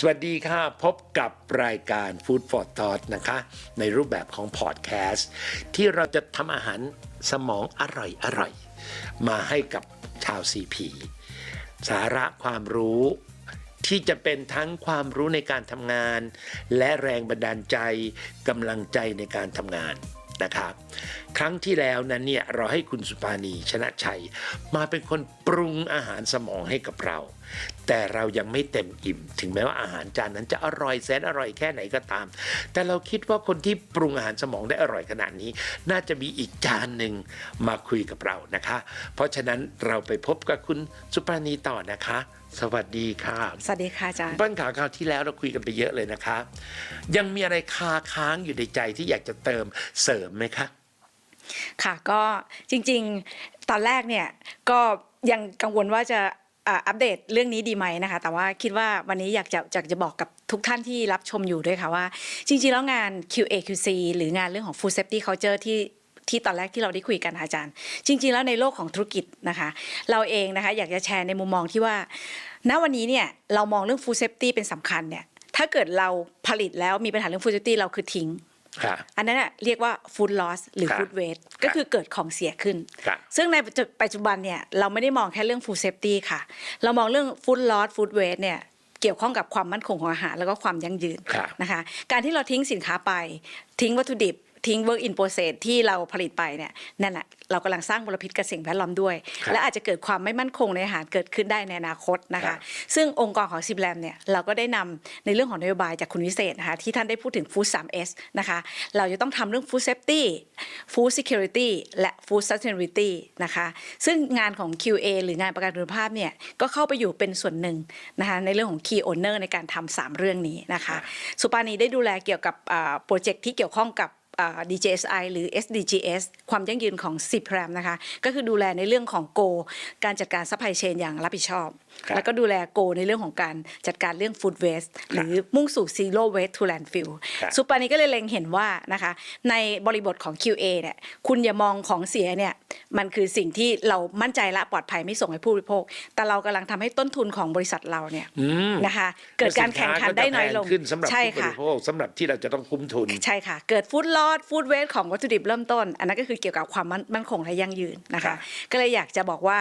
สวัสดีค่ะ พบกับรายการ Food for Thought นะคะ ในรูปแบบของพอดแคสต์ที่เราจะทำอาหารสมองอร่อยอร่อยๆมาให้กับชาว CP สาระความรู้ที่จะเป็นทั้งความรู้ในการทำงาน และแรงบันดาลใจกำลังใจในการทำงานนะครับ ครั้งที่แล้วนั้นเนี่ยเราให้คุณสุปานีชนะชัย มาเป็นคนปรุงอาหารสมองให้กับเรา แต่เรายังไม่เต็มอิ่ม ถึงแม้ว่าอาหารจานนั้นจะอร่อยแสนอร่อยแค่ไหนก็ตาม แต่เราคิดว่าคนที่ปรุงอาหารสมองได้อร่อยขนาดนี้ น่าจะมีอีกจานหนึ่งมาคุยกับเรานะคะ เพราะฉะนั้นเราไปพบกับคุณสุปานีต่อนะคะ สวัสดีค่ะ สวัสดีค่ะอาจารย์เปิ้ลขาคราวที่แล้วเราคุยกันไปเยอะเลยนะคะ ยังมีอะไรคาค้างอยู่ในใจที่อยากจะเติมเสริมไหมคะ ค่ะก็จริงๆ ตอนแรกเนี่ยก็ยังกังวลว่าจะ อัปเดตเรื่องนี้ดีไหมนะคะ แต่ว่าคิดว่าวันนี้อยากจะอยากจะบอกกับทุกท่านที่รับชมอยู่ด้วยค่ะว่า จริงๆ แล้วงาน QA QC หรืองานเรื่องของ Food Safety Culture ที่ที่ตอนแรกที่เราได้คุยกันอาจารย์ จริง ๆ แล้วในโลกของธุรกิจนะคะ เราเองนะคะอยากจะแชร์ในมุมมองที่ว่า ณวันนี้เนี่ยเรามองเรื่อง Food Safety เป็นสำคัญเนี่ยถ้าเกิดเราผลิตแล้วมีปัญหาเรื่อง Food Safety เราคือทิ้ง อันนั้นน่ะเรียกว่า food loss หรือครับ food waste ก็คือเกิดของเสียขึ้นครับซึ่งในปัจจุบันเนี่ยเราไม่ได้มองแค่เรื่อง food safety ค่ะ เรามองเรื่อง food loss food waste เนี่ยเกี่ยวข้องกับความมั่นคงของอาหารแล้วก็ความยั่งยืนครับนะคะ การที่เราทิ้งสินค้าไป ทิ้งวัตถุดิบ ทิ้ง work in process ที่เราผลิตไปเนี่ยนั่นแหละเรากำลังสร้างมลพิษกับสิ่งแวดล้อมด้วย ครับและอาจจะเกิดความไม่มั่นคงในอาหารเกิดขึ้นได้ในอนาคตนะครัคะ บ ซึ่งองค์กรของซิบแลมเนี่ยเราก็ได้นำในเรื่องของนโยบายจากคุณวิเศษนะคะที่ท่านได้พูดถึง Food 3S นะคะเราจะต้องทำเรื่อง Food Safety Food Security และ Food Sustainability นะคะซึ่งงานของ QA หรืองานประกันคุณภาพเนี่ยก็เข้าไปอยู่เป็นส่วนหนึ่งนะคะในเรื่องของ Key Owner ในการทำสามเรื่องนี้นะคะ สุปานีได้ดูแลเกี่ยวกับโปรเจกต์ที่เกี่ยวข้องกับอ่า DJSI หรือ SDGs ความยั่งยืนของ c p r a m นะคะ ก็คือดูแลในเรื่องของโก การจัดการซัพพลายเชนอย่างรับผิดชอบ ครับแล้วก็ดูแล Go ในเรื่องของการจัดการเรื่อง Food Waste หรือมุ่งสู่ Zero Waste to Landfill ครับสุปานีก็เลยเล็งเห็นว่านะคะในบริบทของ QA เนี่ยคุณอย่ามองของเสียเนี่ยมันคือสิ่งที่เรามั่นใจและปลอดภัยไม่ส่งให้ผู้บริโภค แต่เรากำลังทำให้ต้นทุนของบริษัทเราเนี่ยอืมนะคะเกิดการแข่งขันได้น้อยลงสิค้าก็จะแพขึ้นสำหรับใช่ผู้บค่ะ ริโภคสำหรับที่เราจะต้องคุ้มทุน ใช่ค่ะ เกิดฟู้ดลอดฟู้ดเวสของวัตถุดิบเริ่มต้น อันนั้นก็คือเกี่ยวกับความมั่นมั่นคงและยั่งยืนนะครัคะ บ ก็เลยอยากจะบอกว่า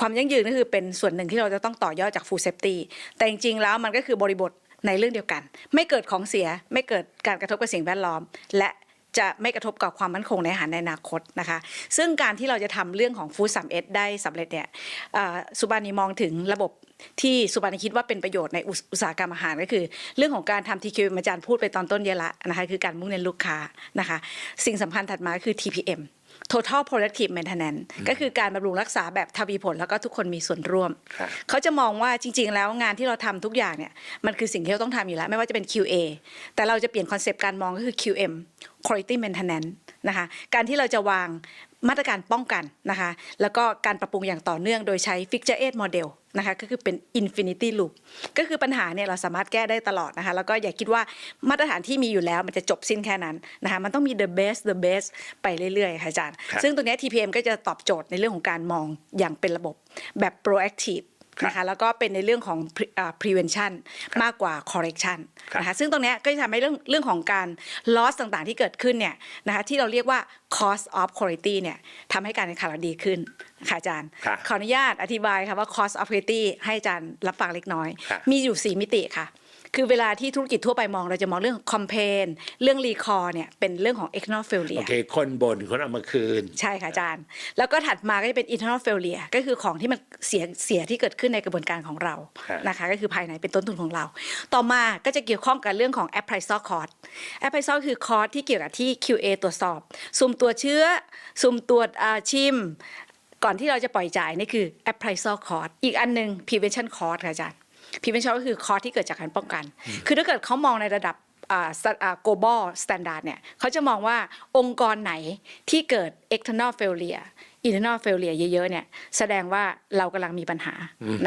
ความยั่งยืนก็คือเป็นส่วนหนึ่งที่เราจะต้องต่อยอดจากฟูเซฟตี้แต่จริงๆแล้วมันก็คือบริบทในเรื่องเดียวกัน ไม่เกิดของเสียไม่เกิดการกระทบกับสิ่งแวดล้อม และจะไม่กระทบกับความมั่นคงในอาหารในอนาคตนะคะ ซึ่งการที่เราจะทำเรื่องของฟู้ดสามเอสได้สำเร็จเนี่ยสุบานีมองถึงระบบที่สุบานีคิดว่าเป็นประโยชน์ในอุตสาหกรรมอาหารก็คือ เรื่องของการทำ TQ อาจารย์พูดไปตอนต้นเยอะละนะคะคือการมุ่งเน้นลูกค้านะคะ สิ่งสำคัญถัดมาคือ TPM Total Productive Maintenance ก็คือการบำรุงรักษาแบบทวีผลแล้วก็ทุกคนมีส่วนร่วมครับเขาจะมองว่าจริง ๆ แล้วงานที่เราทำทุกอย่างเนี่ยมันคือสิ่งที่เราต้องทำอยู่แล้ว ไม่ว่าจะเป็น QA แต่เราจะเปลี่ยนคอนเซปต์การมองก็คือ QM Quality Maintenance นะคะการที่เราจะวางมาตรการป้องกันนะคะแล้วก็การปรับปรุงอย่างต่อเนื่องโดยใช้ Fixture Eight Model นะคะก็คือเป็น Infinity Loop ก็คือปัญหาเนี่ยเราสามารถแก้ได้ตลอดนะคะแล้วก็อย่าคิดว่ามาตรฐานที่มีอยู่แล้วมันจะจบสิ้นแค่นั้นนะคะมันต้องมี the best the best ไปเรื่อยๆค่ะอาจารย์ครับซึ่งตรงเนี้ย TPM ก็จะตอบโจทย์ในเรื่องของการมองอย่างเป็นระบบแบบ proactive ครับ นะคะแล้วก็เป็นในเรื่องของ pre- อ่า prevention มากกว่า correction ครับนะคะซึ่งตรงเนี้ยก็จะทำให้เรื่องเรื่องของการ loss ต่างๆที่เกิดขึ้นเนี่ยนะคะที่เราเรียกว่า cost of quality เนี่ยทำให้การแข่งขันเราดีขึ้นค่ะอาจารย์ครับขออนุญาตอธิบายค่ะว่า cost of quality ให้อาจารย์รับฟังเล็กน้อยครับมีอยู่ 4 มิติค่ะ คือเวลาที่ธุรกิจทั่วไปมองเราจะมองเรื่อง campaign เรื่อง recall เนี่ยเป็นเรื่องของ external โอ failure เค คนบ่นคนเอามาคืน ใช่ค่ะอาจารย์ แล้วก็ถัดมาก็จะเป็น internal failure ก็คือของที่มันเสียเสียที่เกิดขึ้นในกระบวนการของเราครับนะคะก็คือภายในเป็นต้นทุนของเรา ต่อมาก็จะเกี่ยวข้องกับเรื่องของ appraisal cost appraisal คือ cost ที่เกี่ยวกับที่ QA ตรวจสอบ สุ่มตัวจเชื้อ สุ่มตรวจอ่าชิมก่อนที่เราจะปล่อยจ่ายนี่คือ appraisal cost อีกอันหนึ่ง prevention cost ค่ะอาจารย์ พี่เป็นชอบก็คือคอที่เกิดจากการป้องกัน คือถ้าเกิดเขามองในระดับอ่าอ่า global standard เนี่ยเขาจะมองว่าองค์กรไหนที่เกิด external failure internal failure เยอะๆเนี่ยแสดงว่าเรากำลังมีปัญหา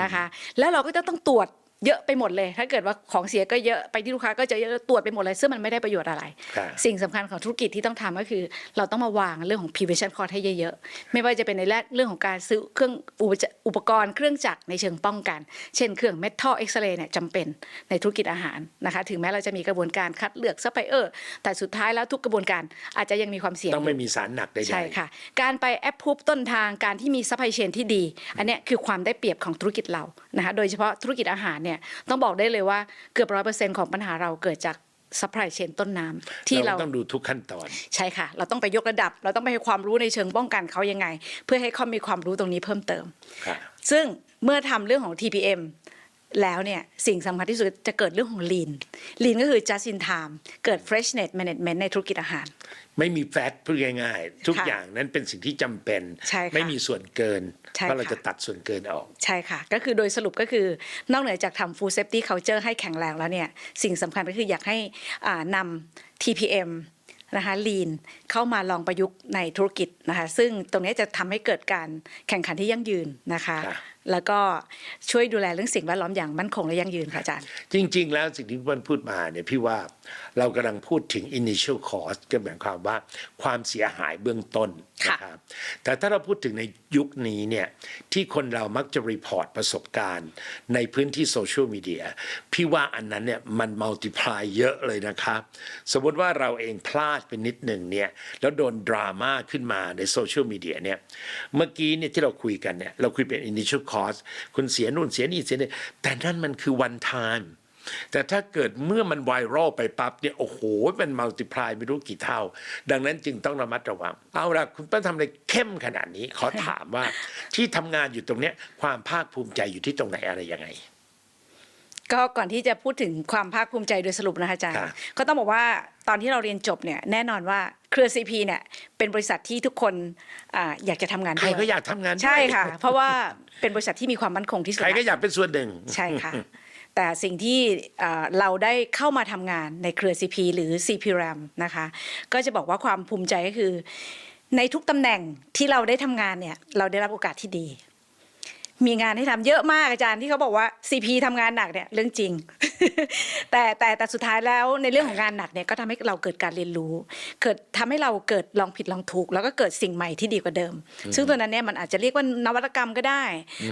นะคะ แล้วเราก็จะต้องตรวจ เยอะไปหมดเลย ถ้าเกิดว่าของเสียก็เยอะไปที่ลูกค้าก็จะเยอะตรวจไปหมดเลยซึ่งมันไม่ได้ประโยชน์อะไรค่ะสิ่งสำคัญของธุรกิจที่ต้องทำก็คือ เราต้องมาวางเรื่องของ prevention cost ให้เยอะๆ ไม่ว่าจะเป็นในเรื่องของการซื้อเครื่องอุปจอุปกรณ์เครื่องจักรในเชิงป้องกัน เช่นเครื่อง metal x-ray เนี่ยจำเป็นในธุรกิจอาหารนะคะถึงแม้เราจะมีกระบวนการคัดเลือกซัพพลายเออร์แต่สุดท้ายแล้วทุกกระบวนการอาจจะยังมีความเสี่ยงต้องไม่มีสารหนักใดๆใช่ค่ะการไปแอปพูบต้นทางการที่มีซัพพลายเชนที่ดี อันเนี้ยคือความได้เปรียบของธุรกิจเรานะคะโดยเฉพาะธุรกิจอาหารเนี่ยต้องบอกได้เลยว่าเกือบร้อยเปอร์เซ็นต์ของปัญหาเราเกิดจากซัพพลายเชนต้นน้ำที่เราต้องดูทุกขั้นตอน ใช่ค่ะ เราต้องไปยกระดับ เราต้องไปให้ความรู้ในเชิงป้องกันเขายังไง เพื่อให้เขามีความรู้ตรงนี้เพิ่มเติมค่ะซึ่งเมื่อทำเรื่องของ TPM แล้วเนี่ยสิ่งสำคัญที่สุดจะเกิดเรื่องของ Lean Lean ก็คือ just in time เกิด freshness management ในธุรกิจอาหาร ไม่มีแฟตพูดง่ายๆ ทุกค่ะอย่างนั้นเป็นสิ่งที่จำเป็น ใช่ค่ะไม่มีส่วนเกิน ใช่เพราะเราค่ะ จะตัดส่วนเกินออก ใช่ค่ะ ก็คือโดยสรุปก็คือนอกเหนือจากทำ food safety culture ให้แข็งแรงแล้วเนี่ย สิ่งสำคัญก็คืออยากให้อ่านำ TPM นะคะ lean เข้ามาลองประยุกต์ในธุรกิจนะคะ ซึ่งตรงนี้จะทำให้เกิดการแข่งขันที่ยั่งยืนนะคะ ค่ะ แล้วก็ช่วยดูแลเรื่องสิ่งแวดล้อมอย่างมั่นคงและยั่งยืนค่ะอาจารย์ จริง ๆ แล้วสิ่งที่พี่เปิ้ลพูดมาเนี่ยพี่ว่าเรากำลังพูดถึง initial cost ก็หมายความว่าความเสียหายเบื้องต้นค่ะนะครับแต่ถ้าเราพูดถึงในยุคนี้เนี่ยที่คนเรามักจะรีพอร์ตประสบการณ์ ในพื้นที่โซเชียลมีเดียพี่ว่าอันนั้นเนี่ยมันมัลติพลายเยอะเลยนะครับ สมมติว่าเราเองพลาดไปนิดหนึ่งเนี่ยแล้วโดนดราม่าขึ้นมาในโซเชียลมีเดียเนี่ยเมื่อกี้เนี่ยที่เราคุยกันเนี่ยเราคุยเป็น initial cost คุณเสียนู่นเสียนี่เสียนี่แต่นั่นมันคือ one time แต่ถ้าเกิดเมื่อมันไวรัลไปปั๊บเนี่ยโอ้โหเป็นมัลติพลายไม่รู้กี่เท่า ดังนั้นจึงต้องระมัดระวัง เอาละคุณป้าทำอะไรเข้มขนาดนี้ ขอถามว่าที่ทำงานอยู่ตรงเนี้ยความภาคภูมิใจอยู่ที่ตรงไหนอะไรยังไง ก็ก่อนที่จะพูดถึงความภาคภูมิใจโดยสรุปนะคะอาจารย์ค่ะก็ต้องบอกว่าตอนที่เราเรียนจบเนี่ยแน่นอนว่าเครือ CP เนี่ยเป็นบริษัทที่ทุกคนอาอยากจะทำงานใครด้วยก็อยากทำงานด้วยใช่ค่ะ เพราะว่าเป็นบริษัทที่มีความมั่นคงที่สุดใครก็อยากเป็นส่วนหนึ่งใช่ค่ะแต่สิ่งที่อ่าเราได้เข้ามาทำงานในเครือ CP หรือ CPRAM นะคะ ก็จะบอกว่าความภูมิใจก็คือ ในทุกตำแหน่งที่เราได้ทำงานเนี่ย เราได้รับโอกาสที่ดี มีงานให้ทำเยอะมากอาจารย์ที่เขาบอกว่า CP ทำงานหนักเนี่ยเรื่องจริง แต่แต่แต่สุดท้ายแล้วในเรื่องของงานหนักเนี่ยก็ทำให้เราเกิดการเรียนรู้ เกิดทำให้เราเกิดลองผิดลองถูก แล้วก็เกิดสิ่งใหม่ที่ดีกว่าเดิม ซึ่งตัวนั้นเนี่ยมันอาจจะเรียกว่านวัตกรรมก็ได้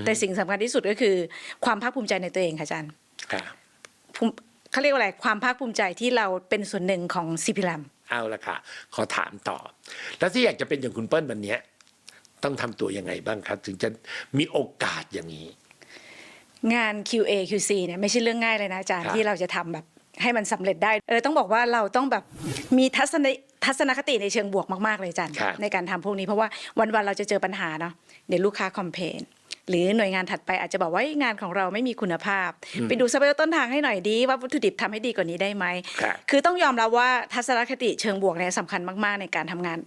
แต่สิ่งสำคัญที่สุดก็คือความภาคภูมิใจในตัวเองค่ะอาจารย์ค่ะภูมิเขาเรียกว่าอะไรความภาคภูมิใจที่เราเป็นส่วนหนึ่งของ CP r a m เอาละค่ะขอถามต่อ แล้วที่อยากจะเป็นอย่างคุณเปิ้ลวันเนี้ย ต้องทำตัวยังไงบ้างครับ ถึงจะมีโอกาสอย่างนี้ งาน QA QC เนี่ยไม่ใช่เรื่องง่ายเลยนะอาจารย์ครับ ที่เราจะทำแบบให้มันสำเร็จได้เออต้องบอกว่าเราต้องแบบมีทัศนทัศนคติในเชิงบวกมากๆเลยอาจารย์ครับ ในการทำพวกนี้เพราะว่าวันๆเราจะเจอปัญหาเนาะเดี๋ยวลูกค้าคอมเพนหรือหน่วยงานถัดไปอาจจะบอกว่าเอ้ยงานของเราไม่มีคุณภาพ ไปดูซัพพลายเออร์ต้นทางให้หน่อยดีว่าวัตถุดิบทำให้ดีกว่านี้ได้ไหม ครับ คือต้องยอมรับว่าทัศนคติเชิงบวกเนี่ยสำคัญมาก ๆ ในการทำงาน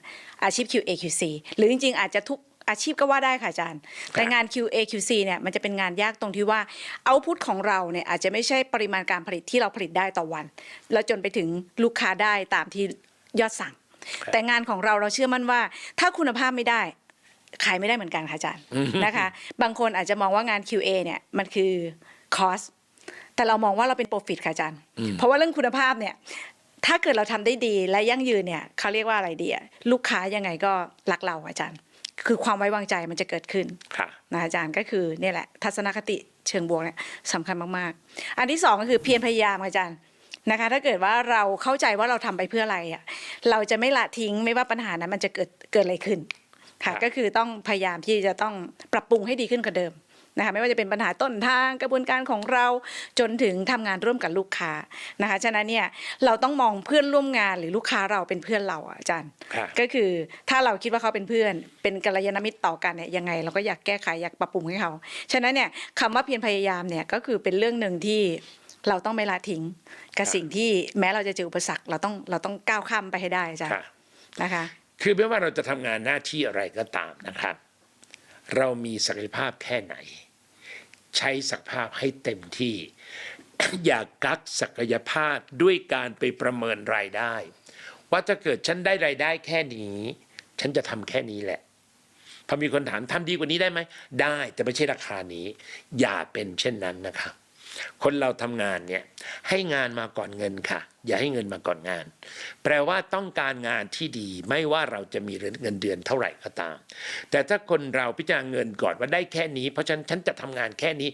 อาชีพ QA QC หรือจริง ๆ อาจจะทุก อาชีพก็ว่าได้ค่ะอาจารย์ แต่งาน QA QC เนี่ยมันจะเป็นงานยากตรงที่ว่าเอาพุทของเราเนี่ยอาจจะไม่ใช่ปริมาณการผลิตที่เราผลิตได้ต่อวัน แล้วจนไปถึงลูกค้าได้ตามที่ยอดสั่ง แต่งานของเราเราเชื่อมั่นว่า ถ้าคุณภาพไม่ได้ขายไม่ได้เหมือนกันค่ะอาจารย์นะคะ บางคนอาจจะมองว่างาน QA เนี่ยมันคือคอสแต่เรามองว่าเราเป็นโปรฟิตค่ะอาจารย์ เพราะว่าเรื่องคุณภาพเนี่ยถ้าเกิดเราทำได้ดีและยั่งยืนเนี่ยเขาเรียกว่าอะไรดีอะลูกค้ายังไงก็รักเราอาจารย์ คือความไว้วางใจมันจะเกิดขึ้นค่ะนะอาจารย์ก็คือเนี่ยแหละ ทัศนคติเชิงบวกเนี่ยสำคัญมากๆ อันที่สองก็คือเพียรพยายามอาจารย์นะคะถ้าเกิดว่าเราเข้าใจว่าเราทำไปเพื่ออะไรอะเราจะไม่ละทิ้งไม่ว่าปัญหานั้นมันจะเกิดเกิดอะไรขึ้นครัค่ะบก็คือต้องพยายามที่จะต้องปรับปรุงให้ดีขึ้นกว่าเดิม นะคะไม่ว่าจะเป็นปัญหาต้นทางกระบวนการของเราจนถึงทำงานร่วมกับลูกค้านะคะฉะนั้นเนี่ยเราต้องมองเพื่อนร่วมงานหรือลูกค้าเราเป็นเพื่อนเราอะอาจารย์ค่ะก็คือถ้าเราคิดว่าเขาเป็นเพื่อน เป็นกัลยาณมิตรต่อกันเนี่ยยังไง เราก็อยากแก้ไขอยากปรับปรุงให้เขาฉะนั้นเนี่ยคำว่าเพียรพยายามเนี่ยก็คือเป็นเรื่องหนึ่งที่เราต้องไม่ละทิ้งกับครับสิ่งที่แม้เราจะเจออุปสรรคเราต้องเราต้องก้าวข้ามไปให้ได้อาจารย์ค่ะนะคะ คือไม่ว่าเราจะทำงานหน้าที่อะไรก็ตามนะครับ เรามีศักยภาพแค่ไหน ใช้ศักยภาพให้เต็มที่ อย่ากักศักยภาพด้วยการไปประเมินรายได้ ว่าถ้าเกิดฉันได้รายได้แค่นี้ ฉันจะทำแค่นี้แหละพอมีคนถามทำดีกว่านี้ได้ไหมได้แต่ไม่ใช่ราคานี้ อย่าเป็นเช่นนั้นนะครับ คนเราทำงานเนี่ยให้งานมาก่อนเงินค่ะ อย่าให้เงินมาก่อนงาน แปลว่าต้องการงานที่ดีไม่ว่าเราจะมีเงินเดือนเท่าไหร่ก็ตาม แต่ถ้าคนเราพิจารณาเงินก่อนว่าได้แค่นี้ เพราะฉะนั้นฉันจะทำงานแค่นี้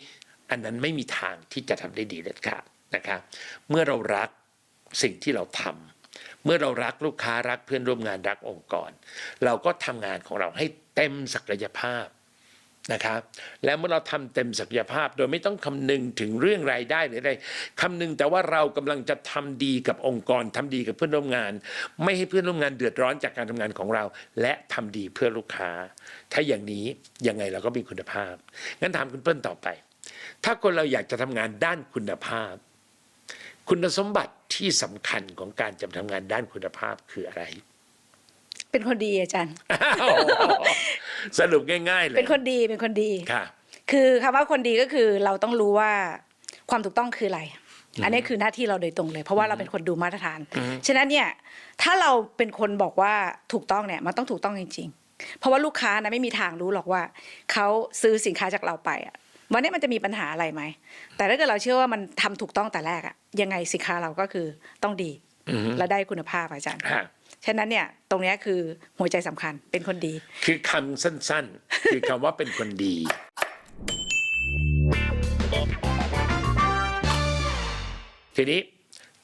อันนั้นไม่มีทางที่จะทำได้ดีเด็ดขาดนะครับ เมื่อเรารักสิ่งที่เราทำเมื่อเรารักลูกค้ารักเพื่อนร่วมงานรักองค์กร เราก็ทำงานของเราให้เต็มศักยภาพ นะครับแล้วเมื่อเราทำเต็มศักยภาพ โดยไม่ต้องคำนึงถึงเรื่องรายได้หรืออะไรคำนึงแต่ว่าเรากำลังจะทำดีกับองค์กรทำดีกับเพื่อนร่วมงาน ไม่ให้เพื่อนร่วมงานเดือดร้อนจากการทำงานของเรา และทำดีเพื่อลูกค้า ถ้าอย่างนี้ยังไงเราก็มีคุณภาพ งั้นถามคุณเปิ้ลต่อไป ถ้าคนเราอยากจะทำงานด้านคุณภาพ คุณสมบัติที่สำคัญของการจะทำงานด้านคุณภาพคืออะไร เป็นคนดีอาจารย์ สรุปง่ายๆเลยเป็นคนดีเป็นคนดีค่ะ คือคำว่าคนดีก็คือเราต้องรู้ว่าความถูกต้องคืออะไร อันนี้คือหน้าที่เราโดยตรงเลย เพราะว่าเราเป็นคนดูมาตรฐาน ฉะนั้นเนี่ยถ้าเราเป็นคนบอกว่าถูกต้องเนี่ยมันต้องถูกต้องจริง ๆ เพราะว่าลูกค้านะไม่มีทางรู้หรอกว่าเขาซื้อสินค้าจากเราไปอะวันนี้มันจะมีปัญหาอะไรไหม แต่ถ้าเกิดเราเชื่อว่ามันทำถูกต้องแต่แรกอะยังไงสินค้าเราก็คือต้องดีอือฮึและได้คุณภาพอาจารย์ค่ะ ฉะนั้นเนี่ยตรงเนี้ยคือหัวใจสำคัญเป็นคนดี คือคำสั้นๆ คือคำว่าเป็นคนดีทีนี้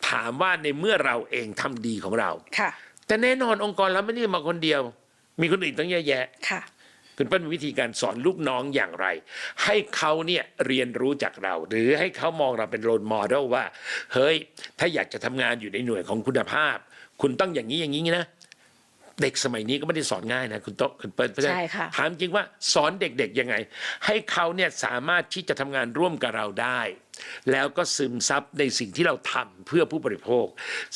ถามว่าในเมื่อเราเองทำดีของเราค่ะ แต่แน่นอนองค์กรเราไม่ได้มาคนเดียว มีคนอื่นต้องเยอะแยะค่ะคุณเปิ้ลมีวิธีการสอนลูกน้องอย่างไร ให้เขาเนี่ยเรียนรู้จากเรา หรือให้เขามองเราเป็นโรลโมเดลว่า เฮ้ย ถ้าอยากจะทำงานอยู่ในหน่วยของคุณภาพ คุณต้องอย่างนี้อย่างนี้นะเด็กสมัยนี้ก็ไม่ได้สอนง่ายนะคุณโต๊ะคุณเปิ้ลเพราฉนั้นใช่ค่ะถามจริงว่าสอนเด็กๆยังไง ให้เขาเนี่ยสามารถที่จะทำงานร่วมกับเราได้ แล้วก็ซึมซับในสิ่งที่เราทำเพื่อผู้บริโภค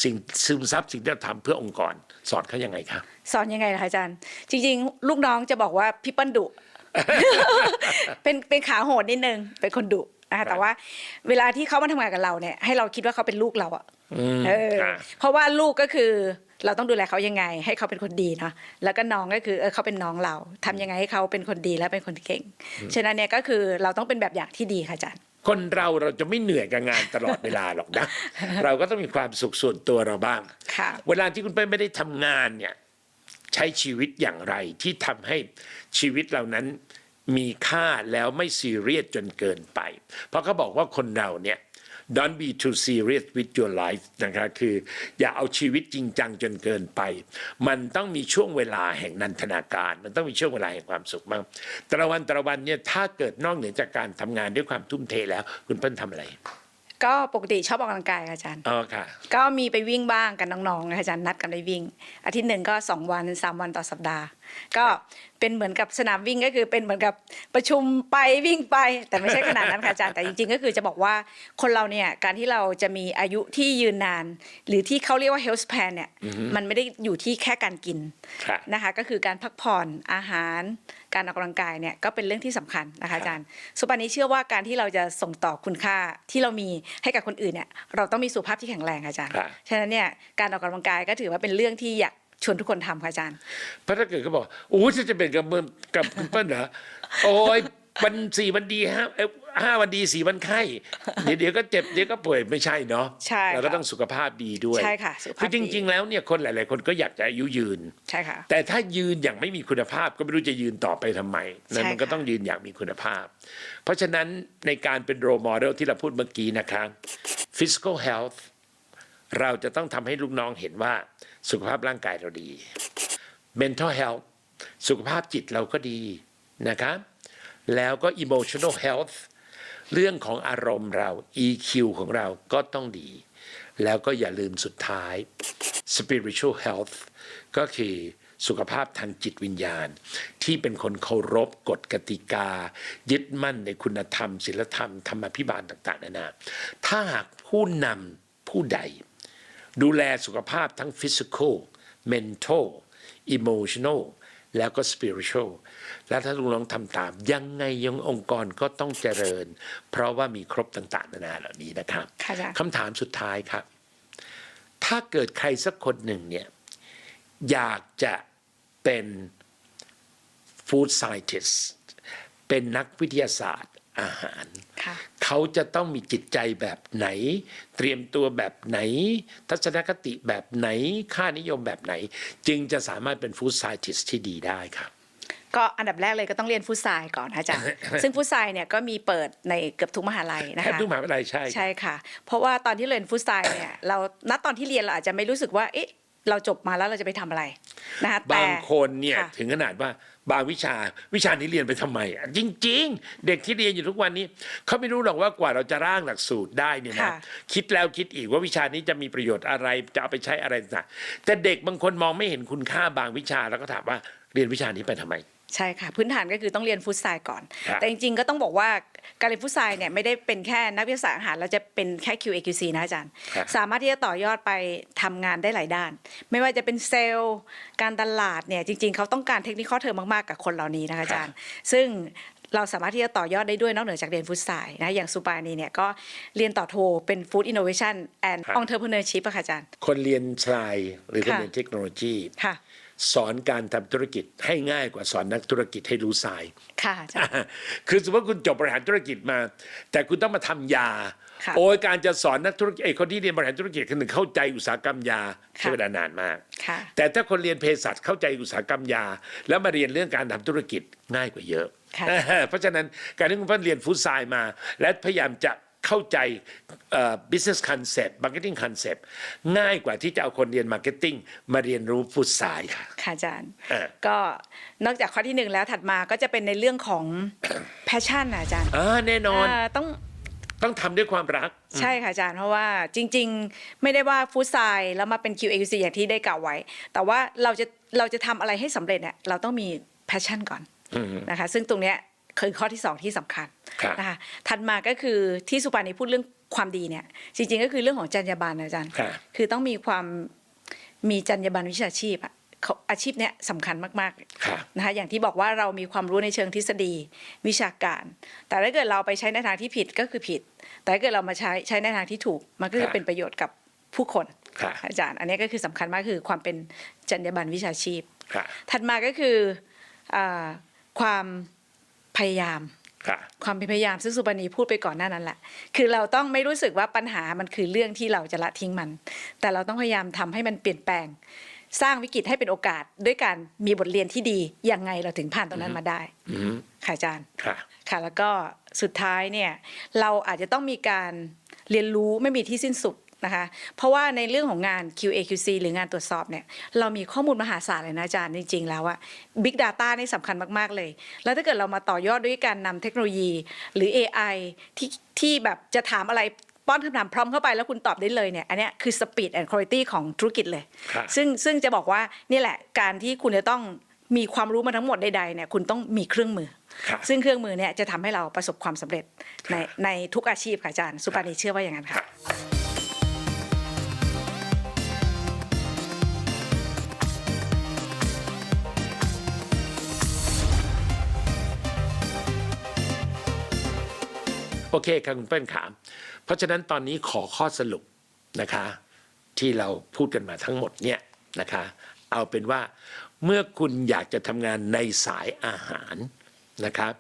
สิ่งซึมซับสิ่งที่เราทำเพื่อองค์กร สอนเขายังไงครับ สอนยังไงล่ะคะอาจารย์ จริง ๆ ลูกน้องจะบอกว่าพี่เปิ้ลดุเป็นเป็นขาโหดนิดนึงเป็นคนดุนะคะแต่ว่าเวลาที่เขามาทำงานกับเราเนี่ยให้เราคิดว่าเขาเป็นลูกเราอะอืม เออค่ะเพราะว่าลูกก็คือเราต้องดูแลเขายังไง ให้เขาเป็นคนดีเนาะแล้วก็น้องก็คือเออเขาเป็นน้องเราทำยังไงให้เขาเป็นคนดีและเป็นคนเก่ง ฉะนั้นเนี่ยก็คือเราต้องเป็นแบบอย่างที่ดีค่ะอาจารย์คนเราเราจะไม่เหนื่อยกับงานตลอดเวลาหรอกนะ เราก็ต้องมีความสุขส่วนตัวเราบ้างค่ะเวลาที่คุณเป้ไม่ได้ทำงานเนี่ยใช้ชีวิตอย่างไรที่ทำให้ชีวิตเหล่านั้นมีค่าแล้วไม่ซีเรียสจนเกินไป เพราะเขาบอกว่าคนเราเนี่ย don't be too serious with your life นะคะคืออย่าเอาชีวิตจริงจังจนเกินไป มันต้องมีช่วงเวลาแห่งนันทนาการ มันต้องมีช่วงเวลาแห่งความสุขบ้างแต่ละวันแต่ละวันเนี่ยถ้าเกิดนอกเหนือจากการทำงานด้วยความทุ่มเทแล้ว คุณเพิ่นทำอะไร ก็ปกติชอบออกกำลังกายค่ะอาจารย์ อ๋อค่ะ ก็มีไปวิ่งบ้างกันน้องๆนะคะอาจารย์นัดกันไปวิ่ง อาทิตย์หนึ่งก็สองวันสามวันต่อสัปดาห์ ก็เป็นเหมือนกับสนามวิ่งก็คือเป็นเหมือนกับประชุมไปวิ่งไป แต่ไม่ใช่ขนาดนั้นค่ะอาจารย์แต่จริงๆก็คือจะบอกว่าคนเราเนี่ยการที่เราจะมีอายุที่ยืนนาน หรือที่เขาเรียกว่า health span เนี่ยมันไม่ได้อยู่ที่แค่การกินค่ะ นะคะก็คือการพักผ่อนอาหาร การออกกำลังกายเนี่ยก็เป็นเรื่องที่สำคัญนะคะอาจารย์สุปานี้เชื่อว่าการที่เราจะส่งต่อคุณค่าที่เรามีให้กับคนอื่นเนี่ยเราต้องมีสุขภาพที่แข็งแรงค่ะอาจารย์ครับฉะนั้นเนี่ยการออกกำลังกายก็ถือว่าเป็นเรื่องที่อยากชวนทุกคนทำค่ะอาจารย์เพราะถ้าเกิดเขาบอกโอ้จะจะเป็นกับเมืองกับคุณเปิ้ลเหรอโอ้ยวันสี่วันดีห้าเอ้ย ห้าวันดีสี่วันไข้เดี๋ยวเดี๋ยวก็เจ็บเดี๋ยวก็ป่วยไม่ใช่เนาะใช่เราก็ค่ะต้องสุขภาพดีด้วยใช่ค่ะสุขภาพคือจริง ๆ แล้วเนี่ยคนหลาย ๆ คนก็อยากจะอายุยืนใช่ค่ะแต่ถ้ายืนอย่างไม่มีคุณภาพก็ไม่รู้จะยืนต่อไปทำไมนั่นใช่มันก็ค่ะต้องยืนอย่างมีคุณภาพ เพราะฉะนั้นในการเป็นโรโมเดลที่เราพูดเมื่อกี้นะคะ physical health เราจะต้องทำให้ลูกน้องเห็นว่าสุขภาพร่างกายเราดี mental health สุขภาพจิตเราก็ดีนะครับ แล้วก็ emotional health เรื่องของอารมณ์เรา EQ ของเราก็ต้องดี แล้วก็อย่าลืมสุดท้าย spiritual health ก็คือสุขภาพทางจิตวิญญาณ ที่เป็นคนเคารพกฎกติกา ยึดมั่นในคุณธรรมศีลธรรมธรรมพิบาลต่างๆนานาถ้าหากผู้นำผู้ใด ดูแลสุขภาพทั้ง physical mental emotional แล้วก็ spiritual แล้วถ้าลูกน้องทำตาม ยังไงยังองค์กรก็ต้องเจริญ เพราะว่ามีครบต่างๆนานาเหล่านี้นะครับค่ะอาจารย์คำถามสุดท้ายครับ ถ้าเกิดใครสักคนหนึ่งเนี่ยอยากจะเป็น food scientist เป็นนักวิทยาศาสตร์ อาหารค่ะเขาจะต้องมีจิตใจแบบไหน เตรียมตัวแบบไหน ทัศนคติแบบไหน ค่านิยมแบบไหน จึงจะสามารถเป็นฟู้ดไซติสที่ดีได้ครับก็อันดับแรกเลยก็ต้องเรียนฟุตไซายก่อนนะอาจารย์ ซึ่งฟุตไซายเนี่ยก็มีเปิดในเกือบทุกมหาลัยนะแทบคะทุกมหาวิทยาลัยใช่ ใช่ค่ะ เพราะว่าตอนที่เรียนฟุตไซายเนี่ยเรา ณ ตอนที่เรียนเราอาจจะไม่รู้สึกว่า เอ๊ะ เราจบมาแล้วเราจะไปทำอะไรนะคะแต่บางคนเนี่ยค่ะถึงขนาดว่าบางวิชาวิชานี้เรียนไปทำไมอะจริง ๆ เด็กที่เรียนอยู่ทุกวันนี้เขาไม่รู้หรอกว่ากว่าเราจะร่างหลักสูตรได้เนี่ยนะค่ะคิดแล้วคิดอีกว่าวิชานี้จะมีประโยชน์อะไรจะเอาไปใช้อะไรต่างๆแต่เด็กบางคนมองไม่เห็นคุณค่าบางวิชาแล้วก็ถามว่าเรียนวิชานี้ไปทำไม ใช่ค่ะ พื้นฐานก็คือต้องเรียนฟุตไซายก่อนครับแต่จริง ๆ ก็ต้องบอกว่า การเรียนฟุตไซายเนี่ยไม่ได้เป็นแค่นักวิทยาศาสตร์อาหารเราจะเป็นแค่ QAQC นะอาจารย์ ครับสามารถที่จะต่อยอดไปทำงานได้หลายด้าน ไม่ว่าจะเป็นเซลล์ การตลาดเนี่ยจริงๆ เขาต้องการเทคนิคข้อเทอมมากๆ กับคนเหล่านี้นะคะอาจารย์ ซึ่งเราสามารถที่จะต่อยอดได้ด้วยนอกเหนือจากเรียนฟุตไซายนะอย่างสุปานีเนี่ยก็เรียนต่อโทเป็น Food Innovation and ครับ Entrepreneurship อะค่ะอาจารย์ คนเรียนชายหรือคนค่ะ เรียนเทคโนโลยี ค่ะ สอนการทำธุรกิจให้ง่ายกว่าสอนนักธุรกิจให้รู้ทรายค่ะอาจารย์คือสมมติว่าคุณจบบริหารธุรกิจมา แต่คุณต้องมาทำยาค่ะโอ้ยการจะสอนนักธุรกิจไอ้คนที่เรียนบริหารธุรกิจคนหนึ่งเข้าใจอุตสาหกรรมยาใช้เวลานานมากค่ะแต่ถ้าคนเรียนเภสัชเข้าใจอุตสาหกรรมยา แล้วมาเรียนเรื่องการทำธุรกิจง่ายกว่าเยอะค่ะเพราะฉะนั้นการที่คุณพันเรียนฟู้ดไซน์มา และพยายามจะ เข้าใจเอ่อ business concept marketing concept ง่ายกว่าที่จะเอาคนเรียน marketing มาเรียนรู้ฟู้ดไซน์ค่ะค่ะอาจารย์เออก็นอกจากข้อที่หนึ่งแล้วถัดมาก็จะเป็นในเรื่องของ passion นะอาจารย์อ่าแน่นอนาต้องต้องทำด้วยความรัก ใช่ค่ะอาจารย์เพราะว่าจริง ๆ ไม่ได้ว่าฟู้ดไซน์แล้วมาเป็น QAQC อย่างที่ได้กล่าวไว้ แต่ว่าเราจะเราจะทำอะไรให้สำเร็จเนี่ยเราต้องมี passion ก่อนอืมนะคะ ซึ่งตรงเนี้ย คือข้อที่สองที่สำคัญครับนะคะถัดมาก็คือที่สุปานีพูดเรื่องความดีเนี่ย จริงๆก็คือเรื่องของจรรยาบรรณนะอาจารย์ครับคือต้องมีความมีจรรยาบรรณวิชาชีพอะเขาอาชีพเนี้ยสำคัญมากๆครับนะคะอย่างที่บอกว่าเรามีความรู้ในเชิงทฤษฎีวิชาการ แต่ถ้าเกิดเราไปใช้ในทางที่ผิดก็คือผิด แต่ถ้าเกิดเรามาใช้ใช้ในทางที่ถูก มันก็คคืรัอบเป็นประโยชน์กับผู้คนครับอาจารย์ อันนี้ก็คือสำคัญมากคือความเป็นจรรยาบรรณวิชาชีพค่ะถัดมาก็คืออาความ พยายามค่ะความพยายามซึ่งสุปณีพูดไปก่อนหน้านั้นแหละ คือเราต้องไม่รู้สึกว่าปัญหามันคือเรื่องที่เราจะละทิ้งมัน แต่เราต้องพยายามทำให้มันเปลี่ยนแปลง สร้างวิกฤตให้เป็นโอกาสด้วยการมีบทเรียนที่ดียังไงเราถึงผ่านตรงนั้นมาได้อืมค่ะอาจารย์ค่ะค่ะแล้วก็สุดท้ายเนี่ย เราอาจจะต้องมีการเรียนรู้ไม่มีที่สิ้นสุด นะคะ เพราะว่าในเรื่องของงาน QAQC หรืองานตรวจสอบเนี่ยเรามีข้อมูลมหาศาลเลยนะอาจารย์จริง ๆ แล้วอะ Big Data นี่สำคัญมาก ๆ เลย แล้วถ้าเกิดเรามาต่อยอดด้วยการนำเทคโนโลยีหรือ AI ที่ที่แบบจะถามอะไรป้อนคำถามพร้อมเข้าไปแล้วคุณตอบได้เลยเนี่ยอันเนี้ยคือ speed and quality ของธุรกิจเลยครับซึ่งซึ่งจะบอกว่านี่แหละการที่คุณจะต้องมีความรู้มาทั้งหมดใดๆเนี่ยคุณต้องมีเครื่องมือค่ะซึ่งเครื่องมือเนี่ยจะทำให้เราประสบความสำเร็จในครับในทุกอาชีพค่ะอาจารย์ สุปานีเชื่อว่าอย่างนั้นค่ะ โอเคค่ะคุณเปิ้ลขามเพราะฉะนั้นตอนนี้ขอข้อสรุปนะคะ ที่เราพูดกันมาทั้งหมดเนี่ยนะคะ เอาเป็นว่าเมื่อคุณอยากจะทำงานในสายอาหารนะครับ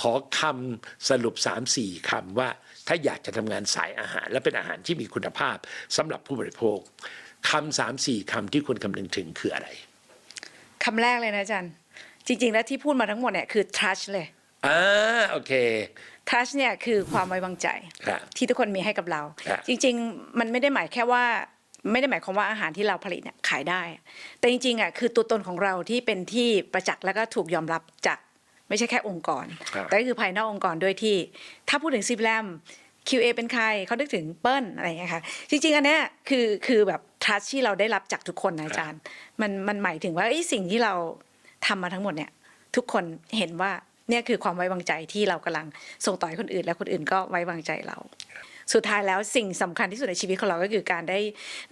ขอคำสรุป 3-4คำว่าถ้าอยากจะทำงานสายอาหาร และเป็นอาหารที่มีคุณภาพสำหรับผู้บริโภคคำสามสี่คำที่คุณคำนึงถึงคืออะไรคำแรกเลยนะอาจารย์ จริง ๆ แล้วที่พูดมาทั้งหมดเนี่ยคือ trust เลย อ่าโอเค trust เนี่ยคือความไว้วางใจ ครับ ที่ทุกคนมีให้กับเรา ครับ จริงๆ มันไม่ได้หมายแค่ว่า ไม่ได้หมายความว่าอาหารที่เราผลิตเนี่ยขายได้ แต่จริงๆอะคือตัวตนของเราที่เป็นที่ประจักษ์แล้วก็ถูกยอมรับจากไม่ใช่แค่องค์กร ครับ แต่ก็คือภายนอกองค์กรด้วยที่ ถ้าพูดถึงซิปแลม QA เป็นใครเขานึกถึงเปิ้ลอะไรอย่างเงี้ยค่ะจริงๆอันเนี้ยคือคือแบบ trust ที่เราได้รับจากทุกคนนะอาจารย์ มันมันหมายถึงว่าไอ้ยสิ่งที่เราทำมาทั้งหมดเนี่ยทุกคนเห็นว่า เนี่ยคือความไว้วางใจที่เรากำลังส่งต่อให้คนอื่น และคนอื่นก็ไว้วางใจเรา สุดท้ายแล้วสิ่งสำคัญที่สุดในชีวิตของเราก็คือการได้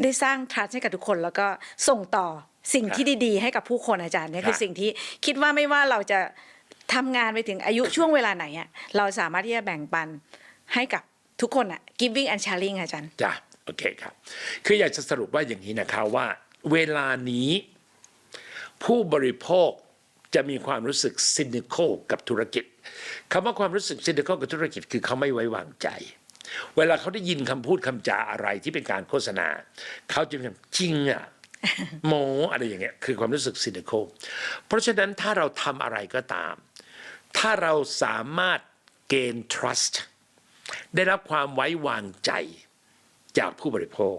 ได้สร้าง trust ให้กับทุกคน แล้วก็ส่งต่อสิ่งที่ดีๆ ให้กับผู้คนอาจารย์เนี่ยคือครับสิ่งที่คิดว่าไม่ว่าเราจะทำงานไปถึงอายุช่วงเวลาไหนอะเราสามารถที่จะแบ่งปันให้กับทุกคนอะ giving and sharing อาจารย์จ้ะโอเคครับ คืออยากจะสรุปว่าอย่างนี้นะคะว่า เวลานี้ผู้บริโภค จะมีความรู้สึก cynical กับธุรกิจคำว่าความรู้สึก cynical กับธุรกิจคือเขาไม่ไว้วางใจ เวลาเขาได้ยินคำพูดคำจาอะไรที่เป็นการโฆษณา เขาจะเป็นจริงอะโมอะไรอย่างเงี้ยคือความรู้สึก cynical เพราะฉะนั้นถ้าเราทำอะไรก็ตาม ถ้าเราสามารถเกณฑ์ trust ได้รับความไว้วางใจจากผู้บริโภค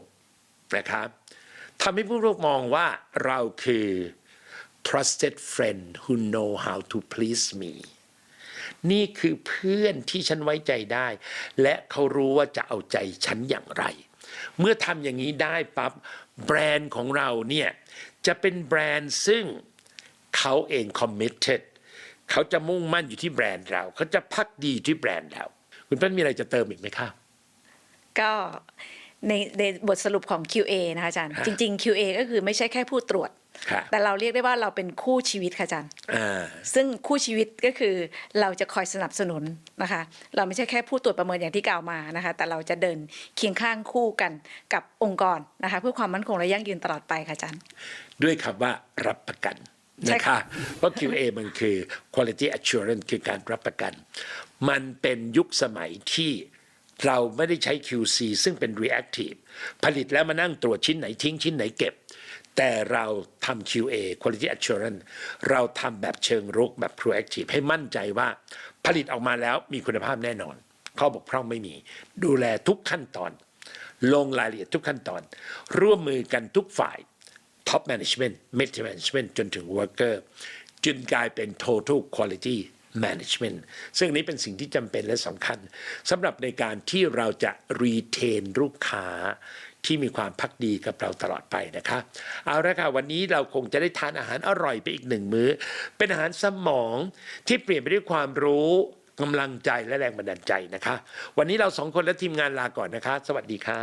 นะครับทำให้ผู้บริโภคมองว่าเราคือ trusted friend who know how to please me นี่คือเพื่อนที่ฉันไว้ใจได้ และเขารู้ว่าจะเอาใจฉันอย่างไร เมื่อทำอย่างนี้ได้ปั๊บแบรนด์ของเราเนี่ยจะเป็นแบรนด์ซึ่งเขาเอง committed เขาจะมุ่งมั่นอยู่ที่แบรนด์เรา เขาจะพักดีที่แบรนด์เรา คุณเป้นมีอะไรจะเติมอีกไหมครับก็ในในบทสรุปของ QA นะคะอาจารย์ฮะจริง ๆ QA ก็คือไม่ใช่แค่ผู้ตรวจค่ะ แต่เราเรียกได้ว่าเราเป็นคู่ชีวิตค่ะอาจารย์อ่าซึ่งคู่ชีวิตก็คือเราจะคอยสนับสนุนนะคะ เราไม่ใช่แค่ผู้ตรวจประเมินอย่างที่กล่าวมานะคะ แต่เราจะเดินเคียงข้างคู่กันกับองค์กรนะคะ เพื่อความมั่นคงและยั่งยืนตลอดไปค่ะอาจารย์ ด้วยคำว่ารับประกันใช่นะค่ะคะเพราะ QA มันคือ quality assurance คือการรับประกัน มันเป็นยุคสมัยที่เราไม่ได้ใช้ QC ซึ่งเป็น reactive ผลิตแล้วมานั่งตรวจชิ้นไหนทิ้งชิ้นไหนเก็บ แต่เราทำ QA quality assurance เราทำแบบเชิงรุกแบบ proactive ให้มั่นใจว่าผลิตออกมาแล้วมีคุณภาพแน่นอน ข้อบกพร่องไม่มี ดูแลทุกขั้นตอน ลงรายละเอียดทุกขั้นตอน ร่วมมือกันทุกฝ่าย Top Management Mid Management จนถึง Worker จึงกลายเป็น Total Quality Management ซึ่งนี้เป็นสิ่งที่จำเป็นและสำคัญสำหรับในการที่เราจะ retain ลูกค้า ที่มีความพักดีกับเราตลอดไปนะคะเอาละค่ะวันนี้เราคงจะได้ทานอาหารอร่อยไปอีกหนึ่งมื้อ เป็นอาหารสมองที่เปลี่ยนไปด้วยความรู้กำลังใจและแรงบันดาลใจนะคะ วันนี้เราสองคนและทีมงานลาก่อนนะคะ สวัสดีค่ะ